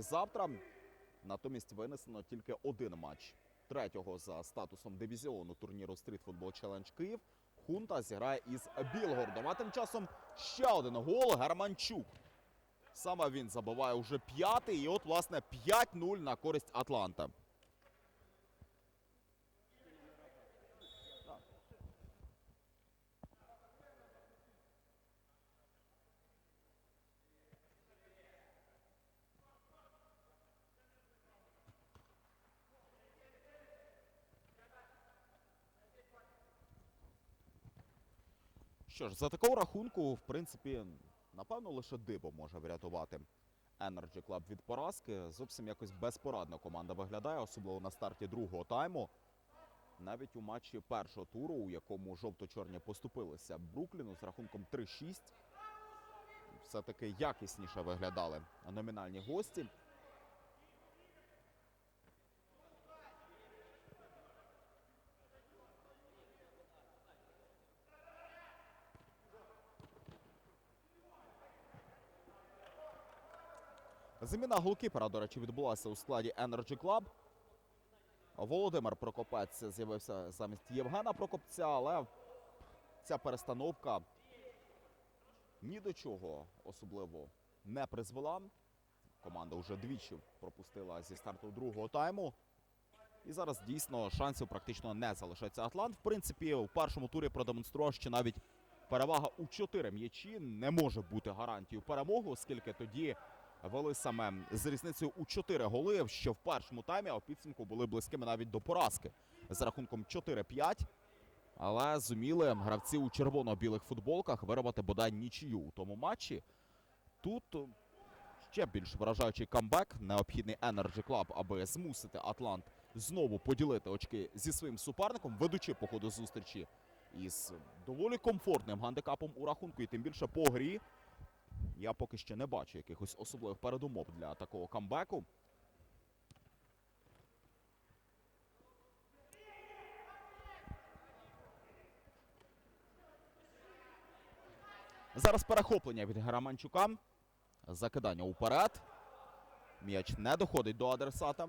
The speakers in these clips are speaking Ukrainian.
завтра. Натомість винесено тільки один матч третього за статусом дивізіону турніру Football Challenge Київ. Хунта зіграє із Білгородом. А тим часом ще один гол Германчук. Саме він забиває уже п'ятий. І от, власне, 5-0 на користь Атланта. Що ж, за такого рахунку, в принципі, напевно, лише диво може врятувати Energy Club від поразки. Зовсім якось безпорадно команда виглядає, особливо на старті другого тайму. Навіть у матчі першого туру, у якому жовто-чорні поступилися Брукліну з рахунком 3-6. Все-таки якісніше виглядали номінальні гості. Заміна голкіпера, до речі, відбулася у складі Energy Club. Володимир Прокопець з'явився замість Євгена Прокопця, але ця перестановка ні до чого особливо не призвела. Команда вже двічі пропустила зі старту другого тайму. І зараз дійсно шансів практично не залишається. Атлант, в принципі, у першому турі продемонстрував, що навіть перевага у чотири м'ячі не може бути гарантією перемоги, оскільки тоді вели саме з різницею у 4 голи, що в першому таймі, а у підсумку були близькими навіть до поразки з рахунком 4-5. Але зуміли гравці у червоно-білих футболках виробити бодай нічию у тому матчі. Тут е, ще більш вражаючий камбек, необхідний Energy Club, аби змусити Атлант знову поділити очки зі своїм суперником, ведучи по ходу зустрічі із доволі комфортним гандикапом у рахунку, і тим більше по грі. Я поки що не бачу якихось особливих передумов для такого камбеку. Зараз перехоплення від Гераманчука. Закидання уперед. М'яч не доходить до адресата.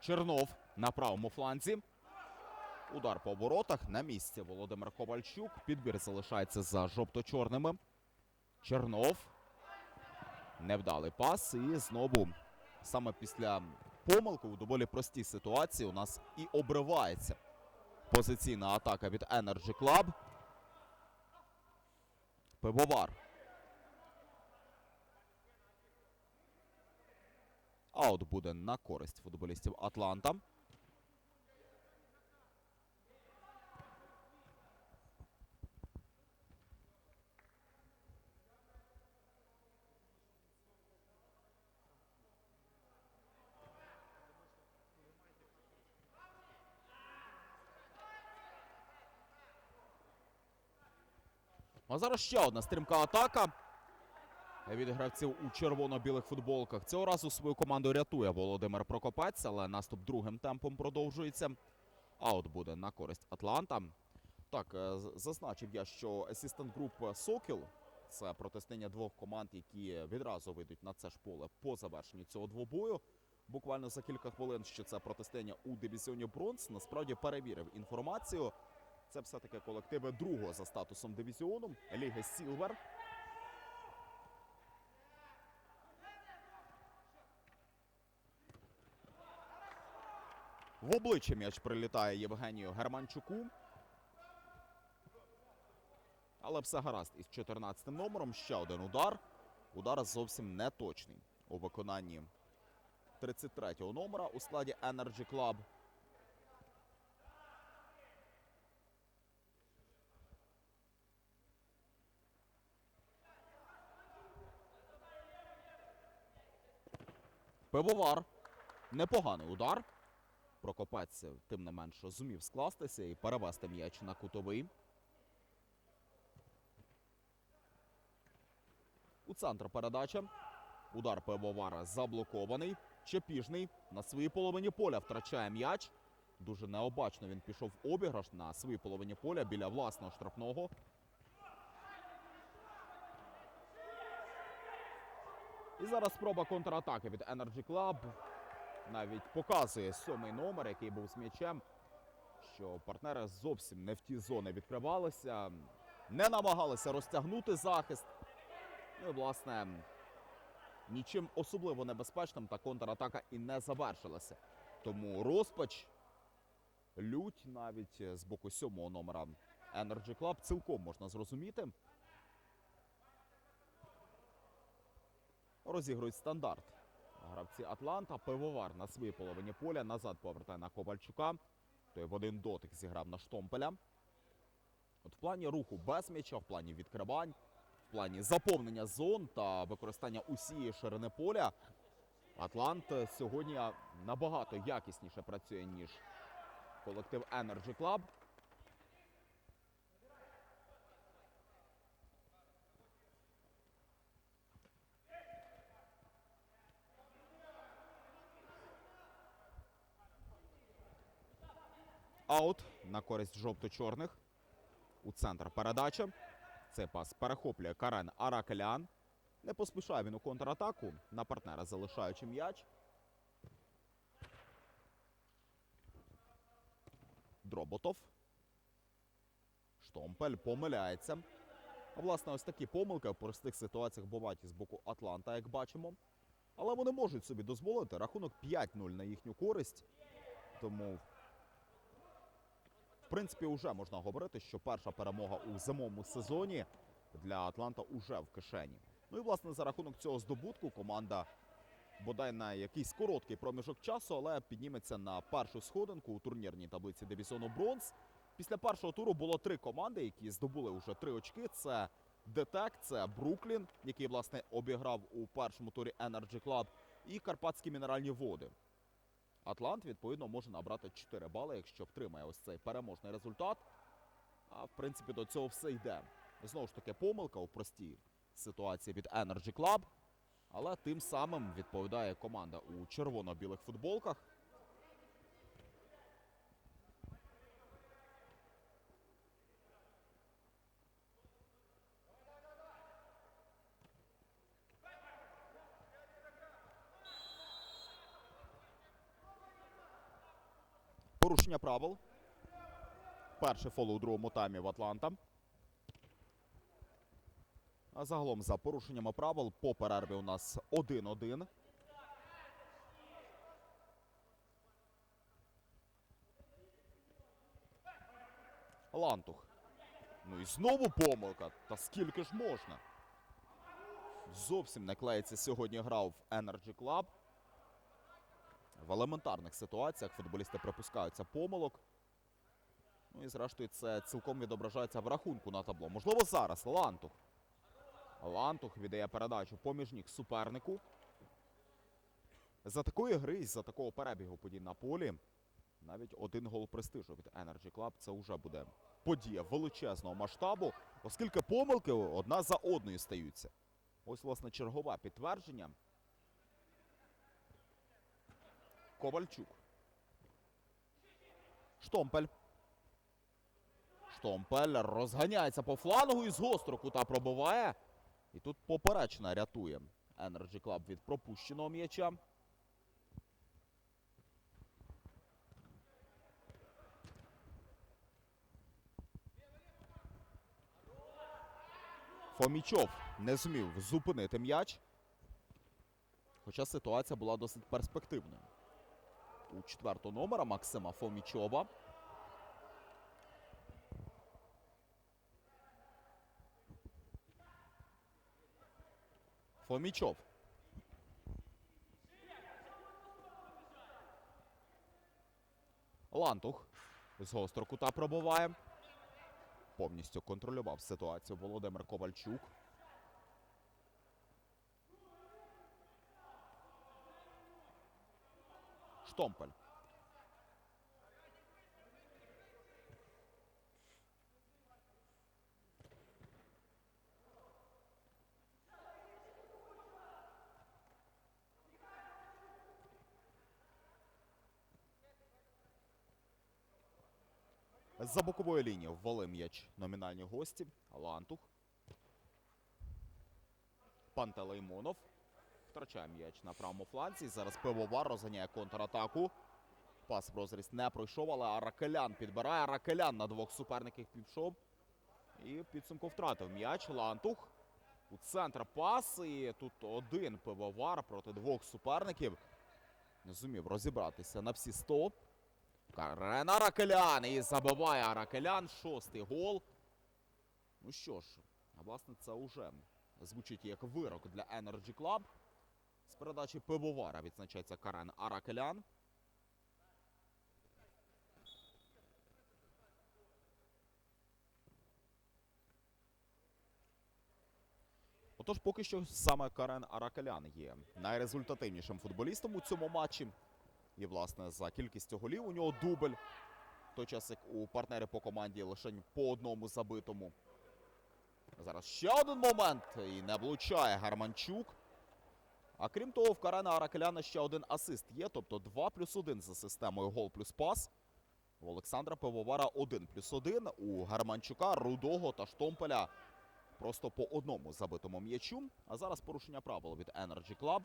Чернов на правому фланзі. Удар по воротах на місці. Володимир Ковальчук. Підбір залишається за жовто-чорними. Чернов. Невдалий пас. І знову саме після помилки у доволі простій ситуації у нас і обривається позиційна атака від Energy Club. Пивовар. Аут буде на користь футболістів Атланта. А зараз ще одна стрімка атака від гравців у червоно-білих футболках. Цього разу свою команду рятує Володимир Прокопець, але наступ другим темпом продовжується. Аут буде на користь Атланта. Так, е, зазначив я, що асистент груп Сокіл це протистояння двох команд, які відразу вийдуть на це ж поле по завершенню цього двобою. Буквально за кілька хвилин, що це протистояння у дивізіоні Бронз. Насправді перевірив інформацію. Це все-таки колективи другого за статусом дивізіону Ліги Сілвер. В обличчя м'яч прилітає Євгенію Германчуку. Але все гаразд із 14 номером. Ще один удар. Удар зовсім не точний у виконанні 33-го номера у складі Energy Club. Пивовар. Непоганий удар. Прокопець тим не менше зумів скластися і перевести м'яч на кутовий. У центр передача. Удар пивовара заблокований. Чепіжний на своїй половині поля втрачає м'яч. Дуже необачно він пішов в обіграш на своїй половині поля біля власного штрафного. І зараз спроба контратаки від Energy Club. Навіть показує сьомий номер, який був з м'ячем, що партнери зовсім не в ті зони відкривалися, не намагалися розтягнути захист. Ну і, власне, нічим особливо небезпечним та контратака і не завершилася. Тому розпач, лють навіть з боку сьомого номера Energy Club цілком можна зрозуміти. Розігрують стандарт. Гравці Атланта. Пивовар на своїй половині поля. Назад повертає на Ковальчука. Той в один дотик зіграв на штомпеля. От в плані руху без м'яча, в плані відкривань, в плані заповнення зон та використання усієї ширини поля. Атлант сьогодні набагато якісніше працює, ніж колектив Energy Club. Аут на користь жовто-чорних. У центр передача. Цей пас перехоплює Карен Аракелян. Не поспішає він у контратаку на партнера, залишаючи м'яч. Дроботов. Штомпель помиляється. А, Власне, ось такі помилки в простих ситуаціях бувають і з боку Атланта, як бачимо. Але вони можуть собі дозволити рахунок 5-0 на їхню користь. Тому принципі, вже можна говорити, що перша перемога у зимовому сезоні для Атланта уже в кишені. Ну і власне за рахунок цього здобутку команда бодай на якийсь короткий проміжок часу, але підніметься на першу сходинку у турнірній таблиці дивізіону Бронз. Після першого туру було три команди, які здобули вже три очки. Це Детек, це Бруклін, який власне обіграв у першому турі Energy Club, і Карпатські мінеральні води. Атлант, відповідно, може набрати 4 бали, якщо втримає ось цей переможний результат. А в принципі до цього все йде. Знову ж таки, помилка у простій ситуації від Energy Club. Але тим самим відповідає команда у червоно-білих футболках. Порушення правил. Перший фол у другому таймі в Атланта. А загалом за порушеннями правил по перерві у нас 1-1. Лантух. Ну і знову помилка. Та скільки ж можна? Зовсім не клеїться сьогодні грав в Energy Club. В елементарних ситуаціях футболісти припускаються помилок. Ну і зрештою це цілком відображається в рахунку на табло. Можливо, зараз Лантух. Лантух віддає передачу поміж ніг супернику. За такої гри, і за такого перебігу подій на полі, навіть один гол престижу від Energy Club це вже буде подія величезного масштабу, оскільки помилки одна за одною стаються. Ось, власне, чергове підтвердження. Ковальчук. Штомпель. Штомпель розганяється по флангу і з гострого кута пробиває. І тут поперечна рятує Energy Club від пропущеного м'яча. Фомічов не зумів зупинити м'яч. Хоча ситуація була досить перспективною. У четвертого номера Максима Фомічова. Фомічов. Лантух з гострого кута пробуває. Повністю контролював ситуацію Володимир Ковальчук. Штомпель. За боковою лінією ввели м'яч номінальні гості. Лантух. Пантелеймонов. Втрачає м'яч на правому фланзі. Зараз пивовар розганяє контратаку. Пас в розріз не пройшов, але Аракелян підбирає. Аракелян на двох суперників пішов. І підсумку втратив м'яч. Лантух. У центр пас. І тут один пивовар проти двох суперників. Не зумів розібратися на всі 100. Карен Аракелян. І забиває Аракелян. Шостий гол. Ну що ж, власне це вже звучить як вирок для Energy Club. З передачі пивовара відзначається Карен Аракелян. Отож, поки що саме Карен Аракелян є найрезультативнішим футболістом у цьому матчі. І, власне, за кількістю голів у нього дубль. Той час, як у партнерів по команді лише по одному забитому. Зараз ще один момент. І не влучає Гарманчук. А крім того, в Карена Аракеляна ще один асист є, тобто 2 плюс 1 за системою гол плюс пас. У Олександра Пивовара 1 плюс 1. У Гарманчука, Рудого та Штомпеля просто по одному забитому м'ячу. А зараз порушення правил від Energy Club.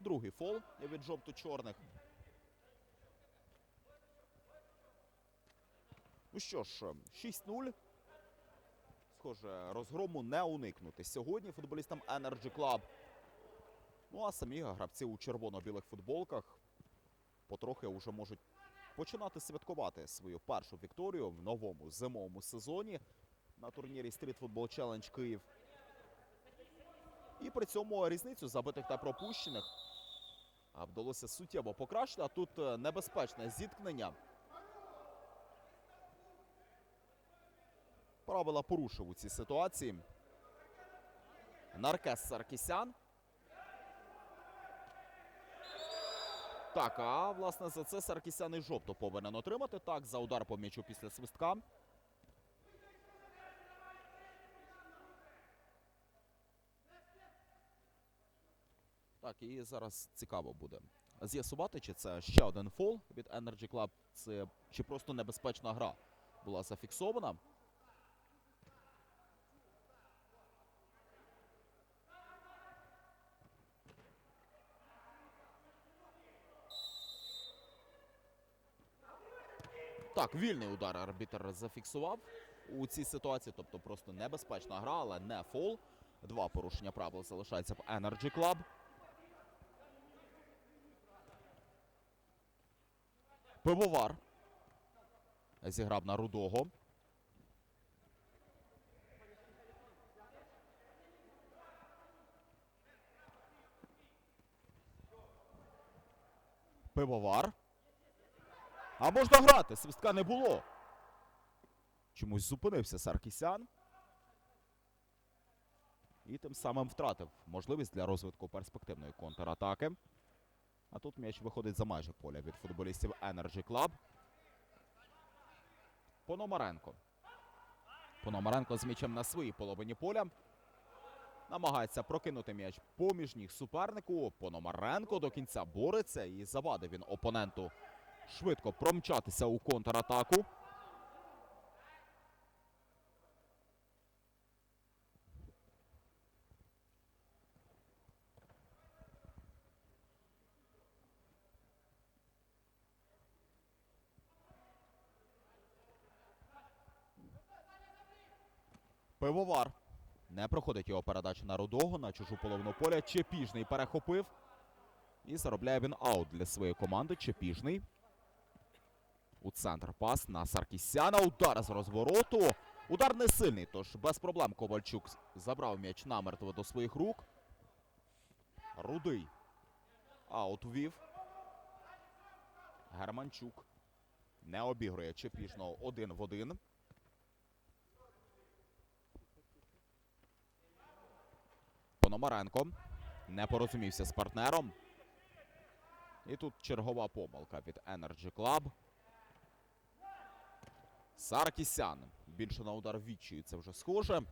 Другий фол від жовто-чорних. Ну що ж, 6-0. Схоже, розгрому не уникнути сьогодні футболістам Energy Club. Ну а самі гравці у червоно-білих футболках потрохи вже можуть починати святкувати свою першу вікторію в новому зимовому сезоні на турнірі Street Football Challenge Київ. І при цьому різницю забитих та пропущених вдалося суттєво покращити. А тут е, небезпечне зіткнення. Правила порушив у цій ситуації. Наркес Саркісян. Так, а власне за це Саркісян і жовто повинен отримати. Так, за удар по м'ячу після свистка. Так, і зараз цікаво буде з'ясувати, чи це ще один фол від Energy Club, це, чи просто небезпечна гра була зафіксована. Так, вільний удар арбітр зафіксував у цій ситуації, тобто просто небезпечна гра, але не фол. Два порушення правил залишається в Energy Club. Пивовар зіграв на рудого. Пивовар. А можна грати, свистка не було. Чомусь зупинився Саркісян. І тим самим втратив можливість для розвитку перспективної контратаки. А тут м'яч виходить за межі поля від футболістів Energy Club. Пономаренко. Пономаренко з м'ячем на своїй половині поля. Намагається прокинути м'яч поміж ніг супернику. Пономаренко до кінця бореться і завадив він опоненту швидко промчатися у контратаку. Пивовар. Не проходить його передача на Рудого на чужу половину поля. Чепіжний перехопив. І заробляє він аут для своєї команди. Чепіжний. У центр пас на Саркісяна. Удар з розвороту. Удар не сильний, тож без проблем Ковальчук забрав м'яч намертво до своїх рук. Рудий. Аут ввів. Германчук. Не обігрує Чепіжного один в один. Пономаренко не порозумівся з партнером. І тут чергова помилка від Energy Club. Саркісян. Більше на удар відчаю це вже схоже.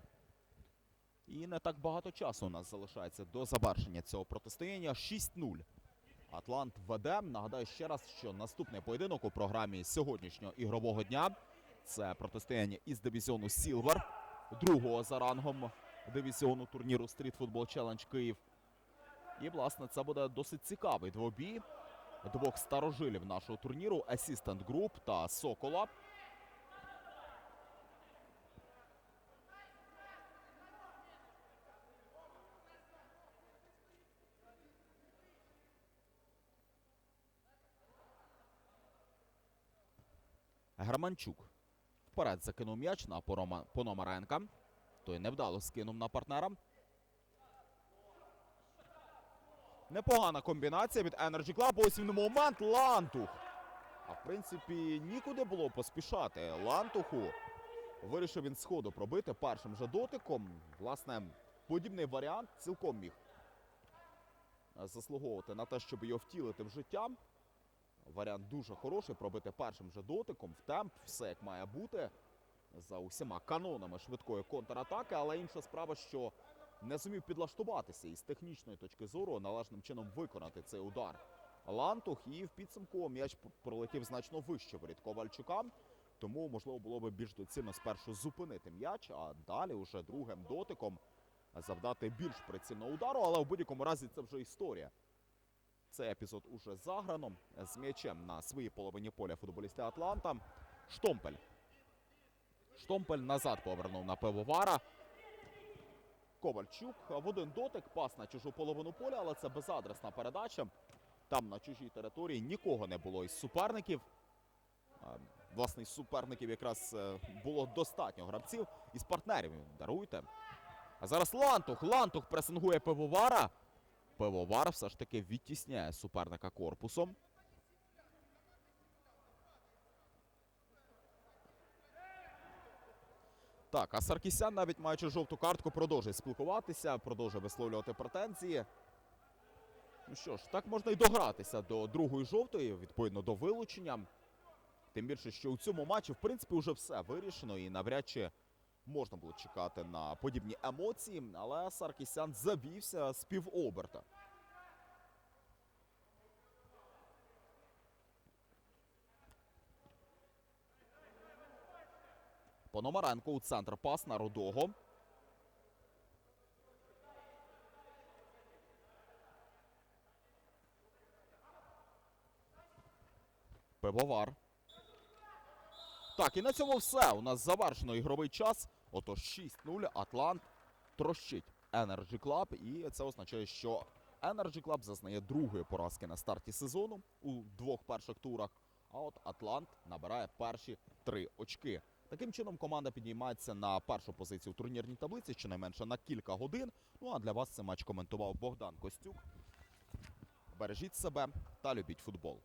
І не так багато часу у нас залишається до завершення цього протистояння. 6-0. Атлант веде. Нагадаю ще раз, що наступний поєдинок у програмі сьогоднішнього ігрового дня це протистояння із дивізіону Сілвер, другого за рангом дивізіону турніру Street Football Challenge Київ. І, власне, це буде досить цікавий двобій двох старожилів нашого турніру Assistant Group та Сокола. Германчук вперед закинув м'яч на Порома- Пономаренка. Той невдало скинув на партнера. Непогана комбінація від Energy Club. Ось він момент. Лантух. А в принципі, нікуди було поспішати. Лантуху вирішив він сходу пробити першим же дотиком. Власне, подібний варіант цілком міг заслуговувати на те, щоб його втілити в життя. Варіант дуже хороший. Пробити першим же дотиком в темп, все як має бути. За усіма канонами швидкої контратаки, але інша справа, що не зумів підлаштуватися і з технічної точки зору належним чином виконати цей удар. Лантух і в підсумку м'яч пролетів значно вище воріт Ковальчука. Тому можливо було б більш доцільно спершу зупинити м'яч, а далі уже другим дотиком завдати більш прицільного удару. Але в будь-якому разі це вже історія. Цей епізод уже заграно з м'ячем на своїй половині поля футболісти Атланта. Штомпель. Штомпель назад повернув на пивовара. Ковальчук в один дотик, пас на чужу половину поля, але це безадресна передача. Там на чужій території нікого не було із суперників. Власне, із суперників якраз е, було достатньо гравців. Із партнерів даруйте. А зараз Лантух. Лантух пресингує пивовара. Пивовар все ж таки відтісняє суперника корпусом. Так, а Саркісян, навіть маючи жовту картку, продовжує спілкуватися, продовжує висловлювати претензії. Ну що ж, так можна й догратися до другої жовтої, відповідно до вилучення. Тим більше, що у цьому матчі, в принципі, вже все вирішено і навряд чи можна було чекати на подібні емоції, але Саркісян завівся з півоберта. Пономаренко у центр пас на Рудого. Пивовар. Так, і на цьому все. У нас завершено ігровий час. Отож 6-0. Атлант трощить Energy Club. І це означає, що Energy Club зазнає другої поразки на старті сезону у двох перших турах. А от Атлант набирає перші три очки. Таким чином команда підіймається на першу позицію в турнірній таблиці, щонайменше на кілька годин. Ну а для вас цей матч коментував Богдан Костюк. Бережіть себе та любіть футбол.